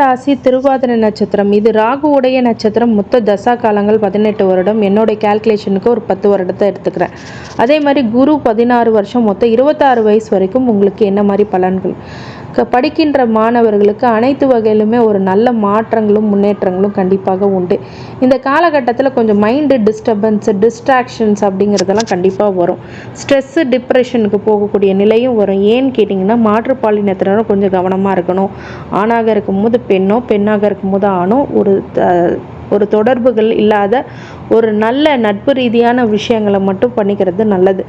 ராசி திருவாதிரை நட்சத்திரம். இது ராகுவுடைய நட்சத்திரம். மொத்த தசா காலங்கள் பதினெட்டு வருடம். என்னுடைய கால்குலேஷனுக்கு ஒரு பத்து வருடத்தை எடுத்துக்கிறேன். அதே மாதிரி குரு பதினாறு வருஷம். மொத்தம் இருபத்தாறு வயசு வரைக்கும் உங்களுக்கு என்ன மாதிரி பலன்கள்? படிக்கின்ற மாணவர்களுக்கு அனைத்து வகையிலுமே ஒரு நல்ல மாற்றங்களும் முன்னேற்றங்களும் கண்டிப்பாக உண்டு. இந்த காலகட்டத்தில் கொஞ்சம் மைண்டு டிஸ்டர்பன்ஸ் டிஸ்ட்ராக்ஷன்ஸ் அப்படிங்கிறதெல்லாம் கண்டிப்பாக வரும். ஸ்ட்ரெஸ்ஸு டிப்ரெஷனுக்கு போகக்கூடிய நிலையும் வரும். ஏன்னு கேட்டிங்கன்னா மாற்றுப்பாலினத்தினரும் கொஞ்சம் கவனமாக இருக்கணும். ஆணாக இருக்கும்போது பெண்ணோ பெண்ணாக இருக்கும்போது ஆணோ ஒரு த- ஒரு தொடர்புகள் இல்லாத ஒரு நல்ல நட்பு ரீதியான விஷயங்களை மட்டும் பண்ணிக்கிறது நல்லது.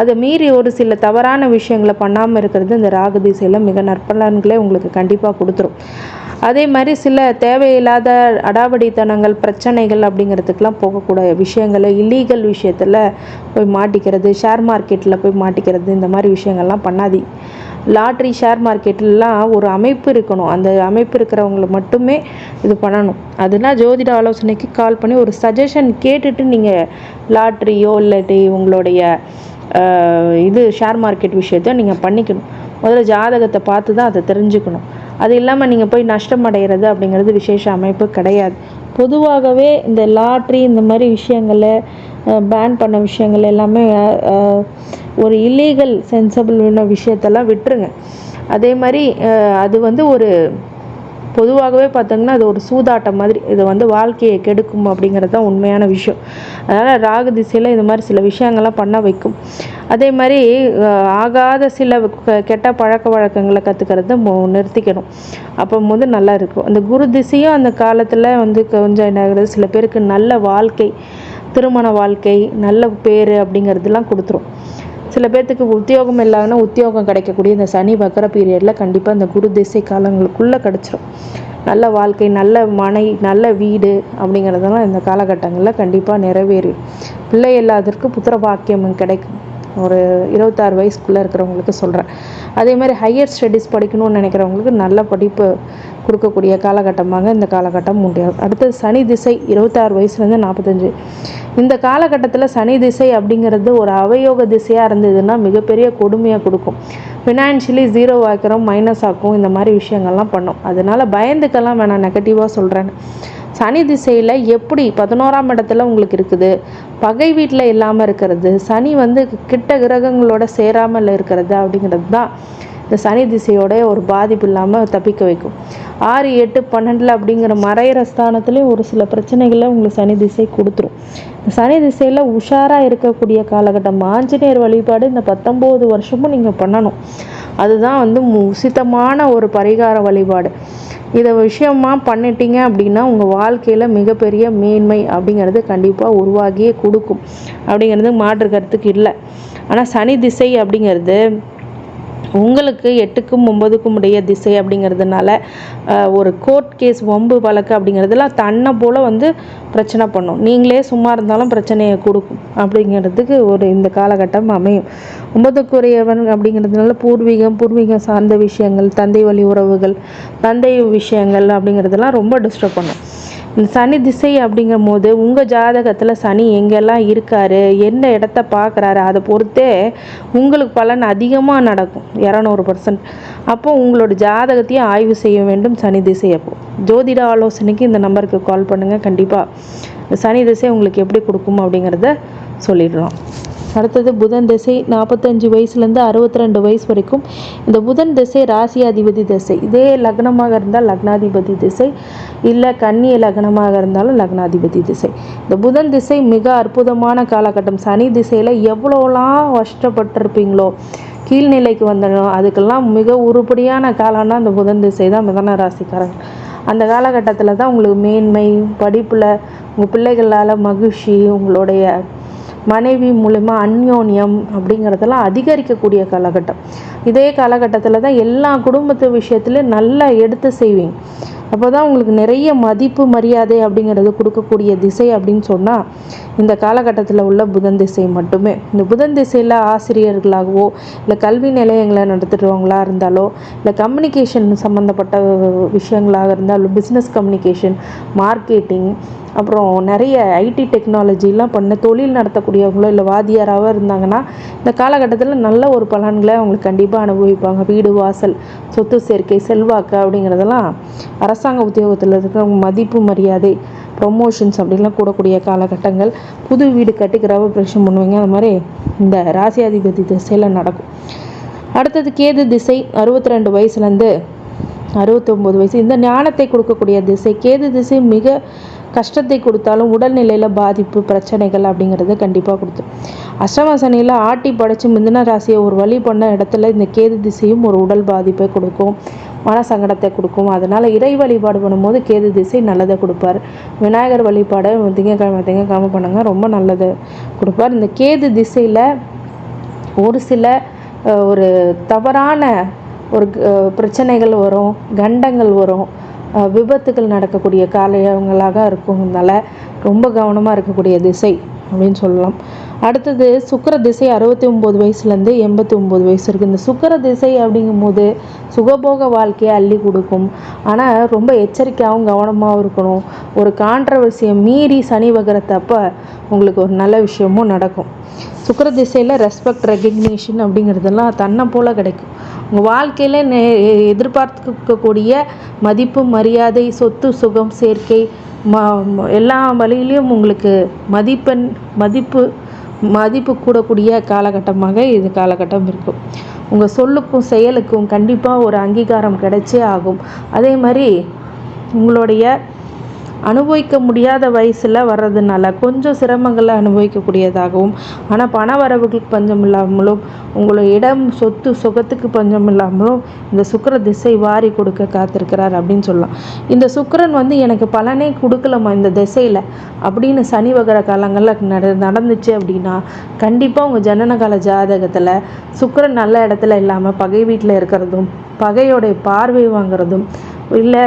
அதை மீறி ஒரு சில தவறான விஷயங்களை பண்ணாமல் இருக்கிறது இந்த ராகு திசையில் மிக நற்பலன்களை உங்களுக்கு கண்டிப்பாக கொடுத்துரும். அதே மாதிரி சில தேவையில்லாத அடாவடித்தனங்கள் பிரச்சனைகள் அப்படிங்கிறதுக்கெலாம் போகக்கூடிய விஷயங்களை இல்லீகல் விஷயத்தில் போய் மாட்டிக்கிறது ஷேர் மார்க்கெட்டில் போய் மாட்டிக்கிறது இந்த மாதிரி விஷயங்கள்லாம் பண்ணாதீங்க லாட்ரி ஷேர் மார்க்கெட்லாம் ஒரு அமைப்பு இருக்கணும். அந்த அமைப்பு இருக்கிறவங்கள மட்டுமே இது பண்ணணும். அதெல்லாம் ஜோதிட ஆலோசனைக்கு கால் பண்ணி ஒரு சஜஷன் கேட்டுட்டு நீங்கள் லாட்ரியோ இல்லாட்டி உங்களுடைய இது ஷேர் மார்க்கெட் விஷயத்த நீங்கள் பண்ணிக்கணும். முதல்ல ஜாதகத்தை பார்த்து தான் அதை தெரிஞ்சுக்கணும். அது இல்லாமல் நீங்கள் போய் நஷ்டம் அடைகிறது அப்படிங்கிறது விசேஷ அமைப்பு கிடையாது. பொதுவாகவே இந்த லாட்ரி இந்த மாதிரி விஷயங்களை பேன் பண்ண விஷயங்கள் எல்லாமே ஒரு இல்லீகல் சென்சபிள் விஷயத்தெல்லாம் விட்டுருங்க. அதே மாதிரி அது வந்து ஒரு பொதுவாகவே பார்த்தோங்கன்னா அது ஒரு சூதாட்டம் மாதிரி இது வந்து வாழ்க்கையை கெடுக்கும் அப்படிங்கிறது தான் உண்மையான விஷயம். அதனால் ராகு திசையில் இது மாதிரி சில விஷயங்கள்லாம் பண்ண வைக்கும். அதே மாதிரி ஆகாத சில க- கெட்ட பழக்க வழக்கங்களை கற்றுக்கிறது நிறுத்திக்கணும். அப்போ வந்து நல்லா இருக்கும். அந்த குரு திசையும் அந்த காலத்தில் வந்து கொஞ்சம் என்ன ஆகுறது சில பேருக்கு நல்ல வாழ்க்கை திருமண வாழ்க்கை நல்ல பேர் அப்படிங்கிறதுலாம் கொடுத்துரும். சில பேர்த்துக்கு உத்தியோகம் இல்லைன்னா உத்தியோகம் கிடைக்கக்கூடிய இந்த சனி வக்கர பீரியடில் கண்டிப்பாக இந்த குரு திசை காலங்களுக்குள்ளே கிடச்சிரும். நல்ல வாழ்க்கை நல்ல மனை நல்ல வீடு அப்படிங்கிறதெல்லாம் இந்த காலகட்டங்களில் கண்டிப்பாக நிறைவேறும் பிள்ளை இல்லாததற்கு புத்திர பாக்கியம் கிடைக்கும். ஒரு இருபத்தாறு வயசுக்குள்ளே இருக்கிறவங்களுக்கு சொல்கிறேன் அதே மாதிரி ஹையர் ஸ்டடீஸ் படிக்கணும்னு நினைக்கிறவங்களுக்கு நல்ல படிப்பு கொடுக்கக்கூடிய காலகட்டமாக இந்த காலகட்டம் முடியாது. அடுத்தது சனி திசை இருபத்தாறு வயசுலேருந்து நாற்பத்தஞ்சு. இந்த காலகட்டத்தில் சனி திசை அப்படிங்கிறது ஒரு அவயோக திசையாக இருந்ததுன்னா மிகப்பெரிய கொடுமையாக கொடுக்கும். ஃபினான்ஷியலி ஜீரோ ஆக்கிறோம் மைனஸ் ஆக்கும் இந்த மாதிரி விஷயங்கள்லாம் பண்ணும். அதனால் பயந்துக்கெல்லாம் வேணாம் நெகட்டிவாக சொல்கிறேன்னு சனி திசையில் எப்படி பதினோராம் இடத்துல உங்களுக்கு இருக்குது? பகை வீட்டில் இல்லாமல் இருக்கிறது. சனி வந்து கிட்ட கிரகங்களோட சேராமல் இருக்கிறது அப்படிங்கிறது தான் இந்த சனி திசையோட ஒரு பாதிப்பு இல்லாமல் தப்பிக்க வைக்கும். ஆறு எட்டு பன்னெண்டில் அப்படிங்கிற மறையிற ஸ்தானத்துலேயும் ஒரு சில பிரச்சனைகளை உங்களுக்கு சனி திசை கொடுத்துரும். சனி திசையில் உஷாராக இருக்கக்கூடிய காலகட்டம் ஆஞ்சநேயர் வழிபாடு இந்த பத்தொம்போது வருஷமும் நீங்கள் பண்ணணும். அதுதான் வந்து மு- ஒரு பரிகார வழிபாடு. இதை விஷயமா பண்ணிட்டீங்க அப்படின்னா உங்கள் வாழ்க்கையில் மிகப்பெரிய மேன்மை அப்படிங்கிறது கண்டிப்பாக உருவாகியே கொடுக்கும். அப்படிங்கிறது மாற்று கருத்துக்கு இல்லை. ஆனால் சனி திசை அப்படிங்கிறது உங்களுக்கு எட்டுக்கும் ஒன்பதுக்கும் உடைய திசை அப்படிங்கிறதுனால ஒரு கோர்ட் கேஸ் வம்பு வழக்கு அப்படிங்கிறதுலாம் தன்னை போல் வந்து பிரச்சனை பண்ணும். நீங்களே சும்மா இருந்தாலும் பிரச்சனையை கொடுக்கும். அப்படிங்கிறதுக்கு ஒரு இந்த காலகட்டம் அமையும். ஒன்பதுக்குரியவன் அப்படிங்கிறதுனால பூர்வீகம் பூர்வீகம் சார்ந்த விஷயங்கள் தந்தை வழி உறவுகள் தந்தை விஷயங்கள் அப்படிங்கிறதெல்லாம் ரொம்ப டிஸ்டர்ப் பண்ணும். சனி திசை அப்படிங்கும் போது உங்கள் ஜாதகத்தில் சனி எங்கெல்லாம் இருக்காரு என்ன இடத்த பார்க்குறாரு அதை பொறுத்தே உங்களுக்கு பலன் அதிகமாக நடக்கும் இரநூறு பர்சன்ட் அப்போ உங்களோட ஜாதகத்தையும் ஆய்வு செய்ய வேண்டும் சனி திசை அப்போ. ஜோதிட ஆலோசனைக்கு இந்த நம்பருக்கு கால் பண்ணுங்கள் கண்டிப்பாக சனி திசை உங்களுக்கு எப்படி கொடுக்கும் அப்படிங்கிறத சொல்லிடலாம். அடுத்தது புதன் திசை நாற்பத்தஞ்சு வயசுலேருந்து அறுபத்தி ரெண்டு வயசு வரைக்கும். இந்த புதன் திசை ராசியாதிபதி திசை. இதே லக்னமாக இருந்தால் லக்னாதிபதி திசை. இல்லை கன்னிய லக்னமாக இருந்தாலும் லக்னாதிபதி திசை. இந்த புதன் திசை மிக அற்புதமான காலகட்டம். சனி திசையில் எவ்வளோலாம் கஷ்டப்பட்டிருப்பீங்களோ கீழ்நிலைக்கு வந்துடும் அதுக்கெல்லாம் மிக உருப்படியான காலம்னா அந்த புதன் திசை தான் மிதன ராசிக்காரங்க அந்த காலகட்டத்தில் தான் உங்களுக்கு மேன்மை படிப்பில் உங்கள் பிள்ளைகளால் மகிழ்ச்சி உங்களுடைய மனைவி மூலிமா அந்யோன்யம் அப்படிங்கிறதெல்லாம் அதிகரிக்கக்கூடிய காலகட்டம். இதே காலகட்டத்தில் தான் எல்லா குடும்பத்து விஷயத்துலையும் நல்லா எடுத்து செய்வீங்க. அப்போ தான் உங்களுக்கு நிறைய மதிப்பு மரியாதை அப்படிங்கிறது கொடுக்கக்கூடிய திசை அப்படின்னு சொன்னால் இந்த காலகட்டத்தில் உள்ள புதன் திசை மட்டுமே. இந்த புதன் திசையில் ஆசிரியர்களாகவோ இல்லை கல்வி நிலையங்களை நடத்துகிறவங்களா இருந்தாலோ இல்லை கம்யூனிகேஷன் சம்மந்தப்பட்ட விஷயங்களாக இருந்தாலும் பிஸ்னஸ் கம்யூனிகேஷன் மார்க்கெட்டிங் அப்புறம் நிறைய ஐடி டெக்னாலஜிலாம் பண்ண தொழில் நடத்தக்கூடியவங்களோ இல்லை வாத்தியாராவோ இருந்தாங்கன்னா இந்த காலகட்டத்தில் நல்ல ஒரு பலன்களை அவங்களுக்கு கண்டிப்பாக அனுபவிப்பாங்க. வீடு வாசல் சொத்து சேர்க்கை செல்வாக்கு அப்படிங்கிறதெல்லாம் அரசாங்க உத்தியோகத்தில் இருக்கிற மதிப்பு மரியாதை ப்ரொமோஷன்ஸ் அப்படின்லாம் கூடக்கூடிய காலகட்டங்கள். புது வீடு கட்டி கிரகப்பிரவேசம் பண்ணுவீங்க. அந்த மாதிரி இந்த ராசியாதிபதி திசையில் நடக்கும். அடுத்தது கேது திசை அறுபத்தி ரெண்டு வயசுலேருந்து அறுபத்தொம்போது வயசு. இந்த ஞானத்தை கொடுக்கக்கூடிய திசை கேது திசை மிக கஷ்டத்தை கொடுத்தாலும் உடல்நிலையில் பாதிப்பு பிரச்சனைகள் அப்படிங்கிறத கண்டிப்பாக கொடுத்துரும் அஷ்டம சனியில் ஆட்டி படைச்சு மிதுன ராசியை ஒரு வழி பண்ண இடத்துல இந்த கேது திசையும் ஒரு உடல் பாதிப்பை கொடுக்கும் மன சங்கடத்தை கொடுக்கும். அதனால் இறை வழிபாடு பண்ணும்போது கேது திசை நல்லதை கொடுப்பார். விநாயகர் வழிபாடை திங்கக்கிழமை திங்கக்கிழமை பண்ணுங்க ரொம்ப நல்லது கொடுப்பார். இந்த கேது திசையில் ஒரு சில ஒரு தவறான ஒரு பிரச்சனைகள் வரும் கண்டங்கள் வரும். விபத்துகள் நடக்கக்கூடிய காலையவங்களாக இருக்கும்னால ரொம்ப கவனமாக இருக்கக்கூடிய திசை அப்படின்னு சொல்லலாம். அடுத்தது சுக்கர திசை அறுபத்தி ஒம்பது வயசுலேருந்து எண்பத்தி ஒம்பது வயசு இருக்குது இந்த சுக்கிர திசை அப்படிங்கும்போது சுகபோக வாழ்க்கையை அள்ளி கொடுக்கும். ஆனால் ரொம்ப எச்சரிக்கையாகவும் கவனமாகவும் இருக்கணும். ஒரு கான்ட்ரவர்சியை மீறி சனி வகரத்தப்ப உங்களுக்கு ஒரு நல்ல விஷயமும் நடக்கும். சுக்கிர திசையில் ரெஸ்பெக்ட் ரெக்கக்னிஷன் அப்படிங்கிறதெல்லாம் தன்னை போல் கிடைக்கும். உங்கள் வாழ்க்கையில் நே எதிர்பார்க்கக்கூடிய மதிப்பு மரியாதை சொத்து சுகம் சேர்க்கை ம- எல்லா வழியிலையும் உங்களுக்கு மதிப்பெண் மதிப்பு மதிப்பு கூடக்கூடிய காலகட்டமாக இது காலகட்டம் இருக்கும். உங்கள் சொல்லுக்கும் செயலுக்கும் கண்டிப்பாக ஒரு அங்கீகாரம் கிடைச்சே ஆகும். அதே மாதிரி உங்களுடைய அனுபவிக்க முடியாத வயசில் வர்றதுனால கொஞ்சம் சிரமங்களை அனுபவிக்கக்கூடியதாகவும் ஆனால் பண வரவுகளுக்கு பஞ்சம் இல்லாமலும் உங்களுடைய இடம் சொத்து சுகத்துக்கு பஞ்சம் இல்லாமலும் இந்த சுக்கர திசை வாரி கொடுக்க காத்திருக்கிறார் அப்படின்னு சொல்லலாம். இந்த சுக்கரன் வந்து எனக்கு பலனே கொடுக்கலம்மா இந்த திசையில். அப்படின்னு சனி வகர காலங்களில் நட நடந்துச்சு அப்படின்னா கண்டிப்பாக உங்கள் ஜனனகால ஜாதகத்தில் சுக்கரன் நல்ல இடத்துல இல்லாமல் பகை வீட்டில் இருக்கிறதும் பகையோடைய பார்வை வாங்குறதும் இல்லை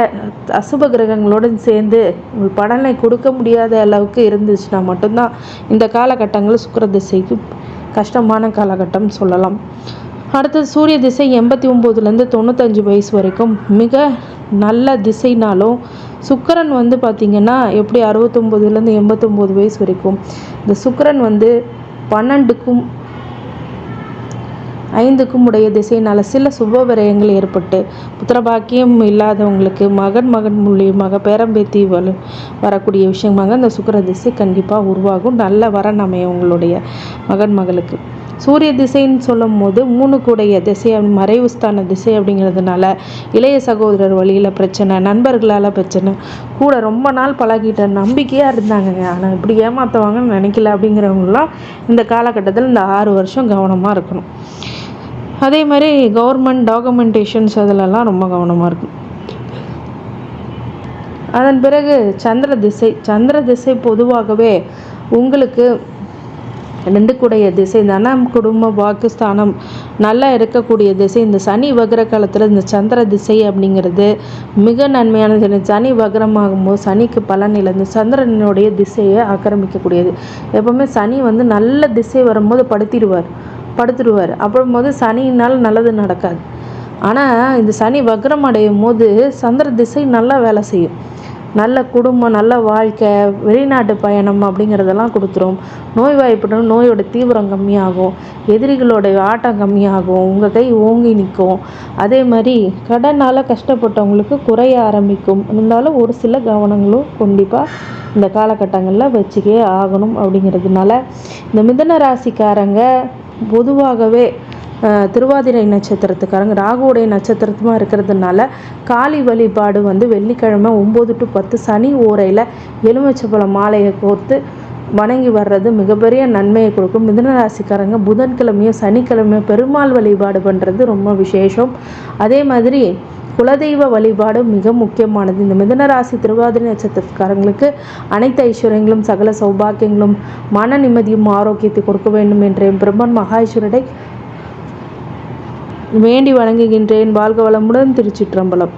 அசுப கிரகங்களுடன் சேர்ந்து உங்கள் பலனை கொடுக்க முடியாத அளவுக்கு இருந்துச்சுன்னா மட்டும்தான் இந்த காலகட்டங்கள் சுக்கிர திசைக்கு கஷ்டமான காலகட்டம் சொல்லலாம். அடுத்தது சூரிய திசை எண்பத்தி ஒம்போதுலேருந்து தொண்ணூத்தஞ்சு வயசு வரைக்கும் மிக நல்ல திசைனாலும் சுக்கரன் வந்து பார்த்திங்கன்னா எப்படி அறுபத்தொம்போதுலேருந்து எண்பத்தொம்போது வயசு வரைக்கும் இந்த சுக்கரன் வந்து பன்னெண்டுக்கும் ஐந்துக்கும் உடைய திசையினால் சில சுப விரயங்கள் ஏற்பட்டு புத்திரபாக்கியம் இல்லாதவங்களுக்கு மகன் மகன் மூலியமாக பேரம்பேத்தி வலு வரக்கூடிய விஷயமாக இந்த சுக்கிர திசை கண்டிப்பாக உருவாகும். நல்ல வரன் அமையும் உங்களுடைய மகன் மகளுக்கு. சூரிய திசைன்னு சொல்லும் போது மூணுக்குடைய திசை மறைவுஸ்தான மறைவு ஸ்தான திசை அப்படிங்கிறதுனால இளைய சகோதரர் வழியில் பிரச்சனை நண்பர்களால் பிரச்சனை. கூட ரொம்ப நாள் பழகிட்ட நம்பிக்கையாக இருந்தாங்கங்க. ஆனால் இப்படி ஏமாற்றுவாங்கன்னு நினைக்கல அப்படிங்கிறவங்களாம் இந்த காலகட்டத்தில் இந்த ஆறு வருஷம் கவனமாக இருக்கணும். அதே மாதிரி கவர்மெண்ட் டாக்குமெண்டேஷன்ஸ் அதிலெல்லாம் ரொம்ப கவனமாக இருக்கும். அதன் பிறகு சந்திர திசை சந்திர திசை பொதுவாகவே உங்களுக்கு ரெண்டு கூடைய திசை தனம் குடும்ப பாகிஸ்தானம் நல்லா இருக்கக்கூடிய திசை இந்த சனி வக்ர காலத்தில் இந்த சந்திர திசை அப்படிங்கிறது மிக நன்மையானது. சனி சனி வக்ரமாகும்போது சனிக்கு பலன் இழந்து சந்திரனுடைய திசையை ஆக்கிரமிக்கக்கூடியது. எப்போவுமே சனி வந்து நல்ல திசை வரும்போது படுத்திடுவார். படுத்துடுவார் அப்புறம் போது சனியினால் நல்லது நடக்காது. ஆனால் இந்த சனி வக்ரம் அடையும் போது சந்திர திசை நல்லா வேலை செய்யும். நல்ல குடும்பம் நல்ல வாழ்க்கை வெளிநாட்டு பயணம் அப்படிங்கிறதெல்லாம் கொடுத்துரும். நோய்வாய்ப்படும் நோயோட தீவிரம் கம்மியாகும். எதிரிகளோட ஆட்டம் கம்மியாகும். உங்கள் கை ஓங்கி நிற்கும். அதே மாதிரி கடனால் கஷ்டப்பட்டவங்களுக்கு குறைய ஆரம்பிக்கும். இருந்தாலும் ஒரு சில கவனங்களும் கண்டிப்பாக இந்த காலகட்டங்களில் வச்சுக்கே ஆகணும் அப்படிங்கிறதுனால இந்த மிதன ராசிக்காரங்க பொதுவாகவே அஹ், திருவாதிரை நட்சத்திரத்துக்காரங்க ராகுவுடைய நட்சத்திரத்துமா இருக்கிறதுனால காளி வழிபாடு வந்து வெள்ளிக்கிழமை ஒம்பது டு பத்து சனி ஓரையில் எலுமிச்சப்பழம் மாலையை கோர்த்து வணங்கி வர்றது மிகப்பெரிய நன்மையை கொடுக்கும். மிதனராசிக்காரங்க புதன்கிழமையும் சனிக்கிழமையும் பெருமாள் வழிபாடு பண்ணுறது ரொம்ப விசேஷம். அதே மாதிரி குலதெய்வ வழிபாடு மிக முக்கியமானது. இந்த மிதனராசி திருவாதிரை நட்சத்திரக்காரங்களுக்கு அனைத்து ஐஸ்வர்யங்களும் சகல சௌபாக்கியங்களும் மன நிம்மதியும் ஆரோக்கியத்தை கொடுக்க வேண்டும் என்ற பிரம்மன் மகாஈஸ்வரரை வேண்டி வணங்குகின்றேன். வாழ்க வளமுடன் திருச்சிற்றம்பலம்.